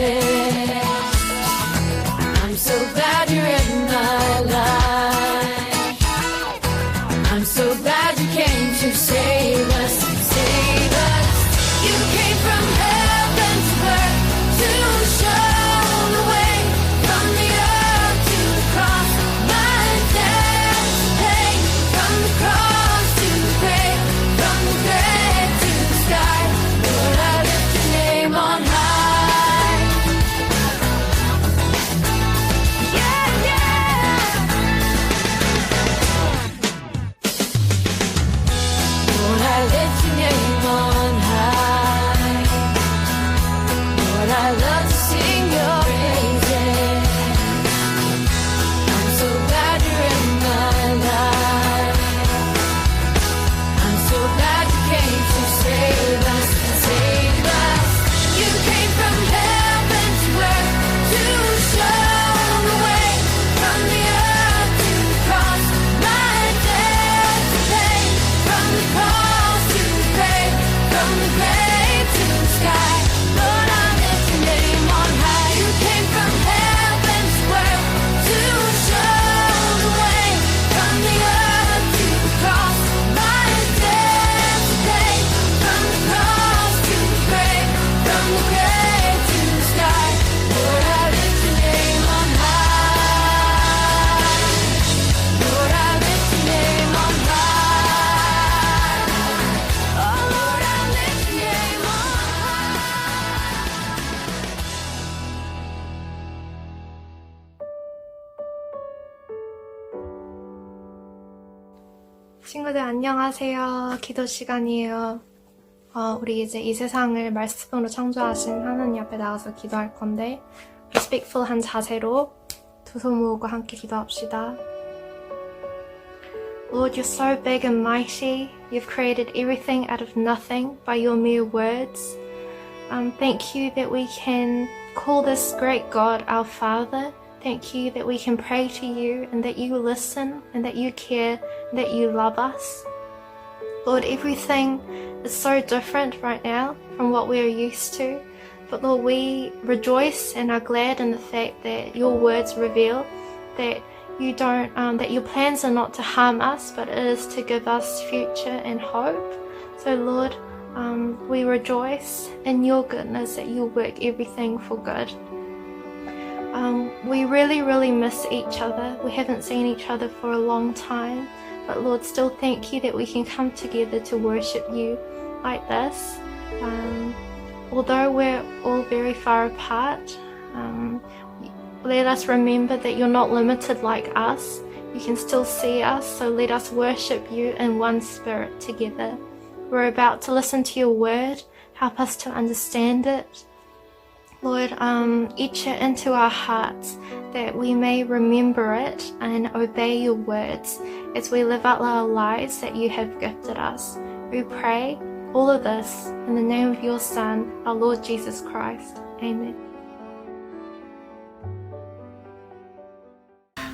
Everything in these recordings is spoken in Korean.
ser. 친구들 안녕하세요. 기도 시간이에요. 어, 우리 이제 이 세상을 말씀으로 창조하신 하나님 앞에 나가서 기도할 건데 respectful한 자세로 두 손 모으고 함께 기도합시다. Lord, you're so big and mighty. You've created everything out of nothing by your mere words. Um, thank you that we can call this great God our Father. Thank you that we can pray to you and that you listen and that you care and that you love us. Lord, everything is so different right now from what we're used to. But Lord, we rejoice and are glad in the fact that your words reveal that you don't, um, that your plans are not to harm us, but it is to give us future and hope. So Lord, um, we rejoice in your goodness that you work everything for good. Um, we really, really miss each other. We haven't seen each other for a long time. But Lord, still thank you that we can come together to worship you like this. Um, although we're all very far apart, um, let us remember that you're not limited like us. You can still see us, so let us worship you in one spirit together. We're about to listen to your word. Help us to understand it. Lord, um, etch it into our hearts that we may remember it and obey your words as we live out our lives that you have gifted us. We pray all of this in the name of your Son, our Lord Jesus Christ. Amen.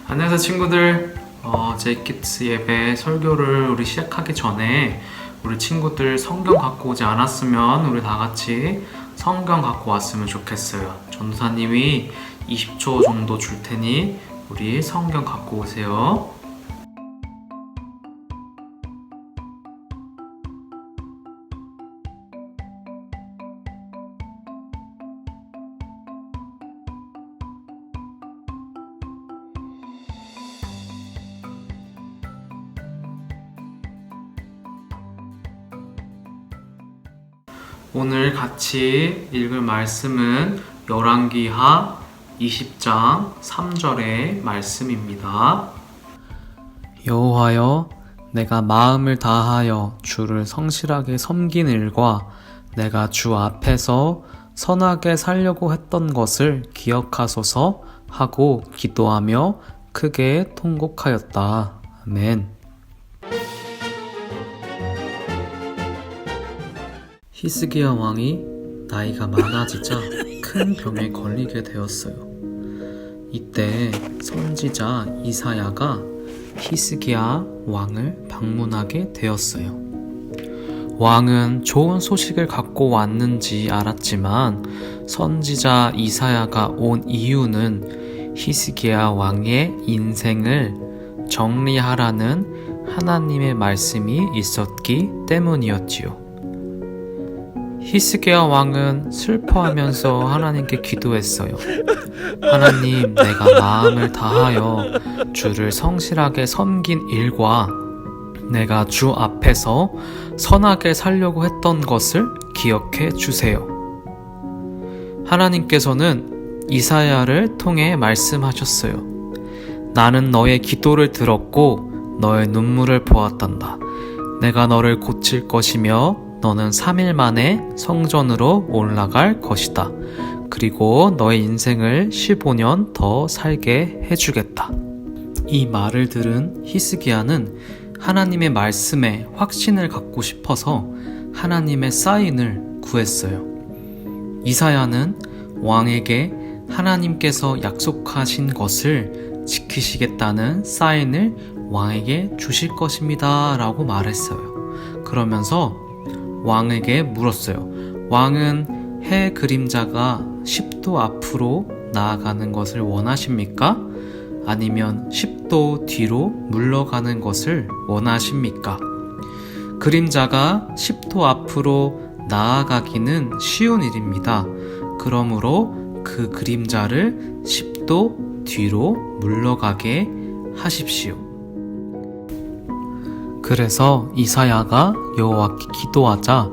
안녕하세요 친구들 어, 제이키츠 예배 설교를 우리 시작하기 전에 우리 친구들 성경 갖고 오지 않았으면 우리 다 같이 성경 갖고 왔으면 좋겠어요 전도사님이 20초 정도 줄 테니 우리 성경 갖고 오세요 오늘 같이 읽을 말씀은 열왕기하 20장 3절의 말씀입니다. 여호와여 내가 마음을 다하여 주를 성실하게 섬긴 일과 내가 주 앞에서 선하게 살려고 했던 것을 기억하소서 하고 기도하며 크게 통곡하였다. 아멘. 히스기야 왕이 나이가 많아지자 큰 병에 걸리게 되었어요. 이때 선지자 이사야가 히스기야 왕을 방문하게 되었어요. 왕은 좋은 소식을 갖고 왔는지 알았지만 선지자 이사야가 온 이유는 히스기야 왕의 인생을 정리하라는 하나님의 말씀이 있었기 때문이었지요. 히스기야 왕은 슬퍼하면서 하나님께 기도했어요. 하나님, 내가 마음을 다하여 주를 성실하게 섬긴 일과 내가 주 앞에서 선하게 살려고 했던 것을 기억해 주세요. 하나님께서는 이사야를 통해 말씀하셨어요. 나는 너의 기도를 들었고 너의 눈물을 보았단다. 내가 너를 고칠 것이며 너는 3일 만에 성전으로 올라갈 것이다. 그리고 너의 인생을 15년 더 살게 해주겠다. 이 말을 들은 히스기야는 하나님의 말씀에 확신을 갖고 싶어서 하나님의 사인을 구했어요. 이사야는 왕에게 하나님께서 약속하신 것을 지키시겠다는 사인을 왕에게 주실 것입니다. 라고 말했어요. 그러면서 왕에게 물었어요. 왕은 해 그림자가 10도 앞으로 나아가는 것을 원하십니까? 아니면 10도 뒤로 물러가는 것을 원하십니까? 그림자가 10도 앞으로 나아가기는 쉬운 일입니다. 그러므로 그 그림자를 10도 뒤로 물러가게 하십시오. 그래서 이사야가 여호와께 기도하자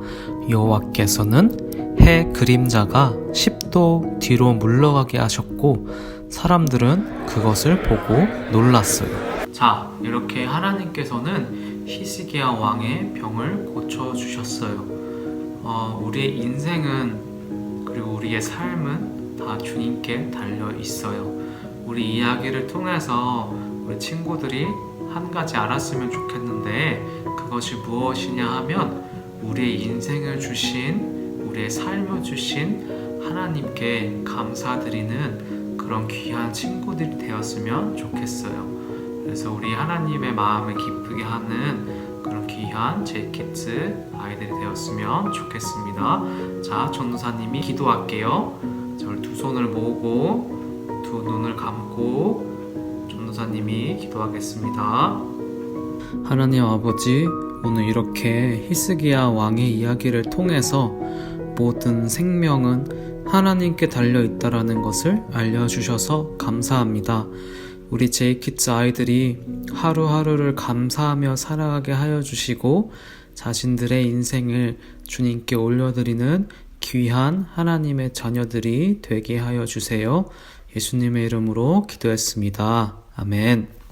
여호와께서는 해 그림자가 10도 뒤로 물러가게 하셨고 사람들은 그것을 보고 놀랐어요. 자, 이렇게 하나님께서는 히스기야 왕의 병을 고쳐 주셨어요. 어, 우리의 인생은 그리고 우리의 삶은 다 주님께 달려 있어요. 우리 이야기를 통해서 우리 친구들이 한 가지 알았으면 좋겠는 데 그것이 무엇이냐 하면 우리의 인생을 주신 우리의 삶을 주신 하나님께 감사드리는 그런 귀한 친구들이 되었으면 좋겠어요. 그래서 우리 하나님의 마음을 기쁘게 하는 그런 귀한 제이키즈 아이들이 되었으면 좋겠습니다. 자, 전도사님이 기도할게요. 저를 두 손을 모으고 두 눈을 감고 전도사님이 기도하겠습니다. 하나님 아버지, 오늘 이렇게 히스기야 왕의 이야기를 통해서 모든 생명은 하나님께 달려 있다라는 것을 알려주셔서 감사합니다. 우리 제이키즈 아이들이 하루하루를 감사하며 살아가게 하여 주시고 자신들의 인생을 주님께 올려드리는 귀한 하나님의 자녀들이 되게 하여 주세요. 예수님의 이름으로 기도했습니다. 아멘.